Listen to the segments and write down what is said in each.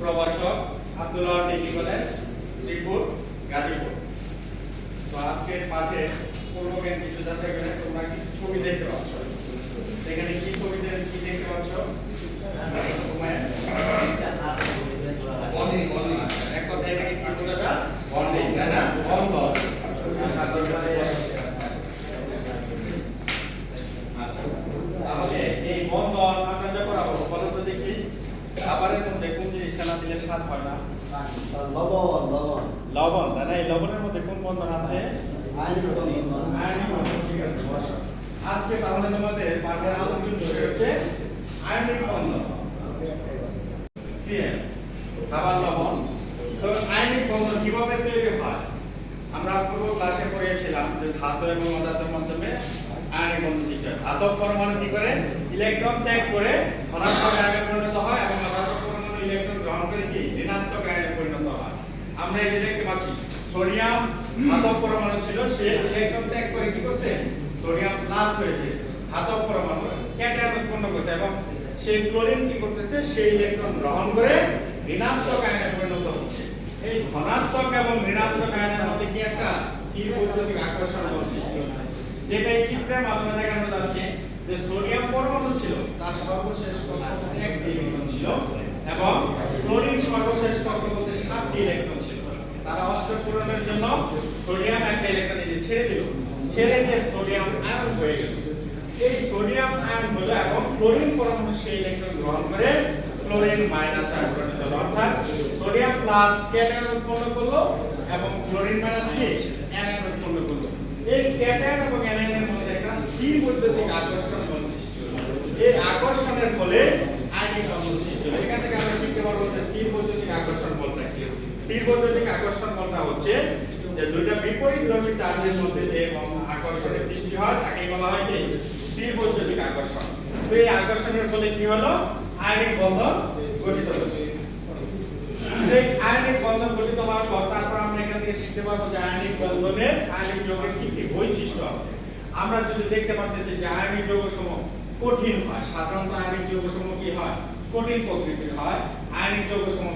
প্রভাষক Abdullah degree college Sreepur, Gazipur. তো আজকের পাঠে পূর্বজ্ঞান কিছু যাচাই করে তোমরা কিছু ছবি দেখতে পাচ্ছ। সেখানে কি ছবি দে- কি দেখতে পাচ্ছ সময় এক কথায় এটাকে কি বোঝা যায় বন্ডিং তাই না বন্ধ আচ্ছা তাহলে এই বন্ধন আমরা যখন আবার বলো তো দেখি খাবারের মধ্যে কোন জিনিসটা না দিলে স্বাদ হয় না। লবণ লবণ। লবণ তাই না? এই লবণের মধ্যে কোন বন্ধন আছে। আজকে তাহলে তোমাদের পাঠের আলোচনা হচ্ছে আয়নিক বন্ধন। খাবার লবণ। তো আয়নিক বন্ধন কীভাবে তৈরি হয়? আমরা পূর্ব ক্লাসে পড়িয়েছিলাম যে ধাতু এবং অধাতুর মাধ্যমে আয়নিক বন্ধন সৃষ্টি হয়। ধাতব পরমাণু কি করে? ইলেকট্রন ত্যাগ করে ধনাত্মক আয়নে পরিণত হয় এবং অধাতব পরমাণু ইলেকট্রন গ্রহণ করে কি ঋণাত্মক আয়নে পরিণত হয় আমরা এই দেখতে পাচ্ছি, সোডিয়াম ধাতব পরমাণু ছিল, সে ইলেকট্রন ত্যাগ করে কি করছে? সোডিয়াম প্লাস হয়েছে ধাতব পরমাণু। ক্যাটায়ন উৎপন্ন করছে এবং সেই ক্লোরিন কি করতেছে? সেই ইলেকট্রন গ্রহণ করে ঋণাত্মক আয়নে পরিণত হচ্ছে। এই ধনাত্মক এবং ঋণাত্মক আয়নের মধ্যে কি একটা স্থির বৈদ্যুতিক আকর্ষণ বল সৃষ্টি হচ্ছে। যেটা এই চিত্রের মাধ্যমে দেখানো যাচ্ছে যে সোডিয়াম পরমাণু ছিল, তার সর্বশেষ কক্ষপথে একটি ইলেকট্রন ছিল এবং ক্লোরিন সর্বশেষ কক্ষপথে সাতটি ইলেকট্রন পূরণের জন্য সোডিয়াম একটা ইলেকট্রন এই ছেড়ে দিল। ছেড়ে দিয়ে সোডিয়াম আয়ন হয়ে গেল। এই সোডিয়াম আয়ন হলো এবং ক্লোরিন পরমাণু সেই ইলেকট্রন গ্রহণ করে। ক্লোরিন মাইনাস আয়ন গঠিত হলো অর্থাৎ সোডিয়াম প্লাস ক্যাটায়ন উৎপন্ন করল এবং ক্লোরিন মাইনাস কি? অ্যানায়ন উৎপন্ন করল। এই ক্যাটায়ন এবং অ্যানায়নের মধ্যে একটা স্থির বৈদ্যুতিক আকর্ষণ বল সৃষ্টি হলো। এই আকর্ষণের ফলে আয়নিক বন্ধন সৃষ্টি হলো। এখান থেকে আমরা শিখতে পারব যে স্থির বৈদ্যুতিক স্থির বৈদ্যুতিক আকর্ষণ বলটা হচ্ছে? যে দুইটা বিপরীত ধর্মী চার্জের মধ্যে যে আকর্ষণের সৃষ্টি হয়, তাকে বলা হয় কি? স্থির বৈদ্যুতিক আকর্ষণ। তো এই আকর্ষণের ফলে কি হলো? আয়নিক বন্ধন গঠিত হলো। সেই আয়নিক বন্ধন গঠিত হওয়ার পর তারপর আমরা এখান থেকে শিখতে পারব যে আয়নিক বন্ধনের আয়নিক যৌগের কি কি বৈশিষ্ট্য আছে। আমরা যদি দেখতে পারতেছি যে আয়নিক যৌগসমূহ কঠিন হয়, সাধারণত আয়নিক যৌগসমূহ কি হয়? কঠিন প্রকৃতির হয়। Ionic যৌগসমূহ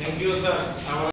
thank you sir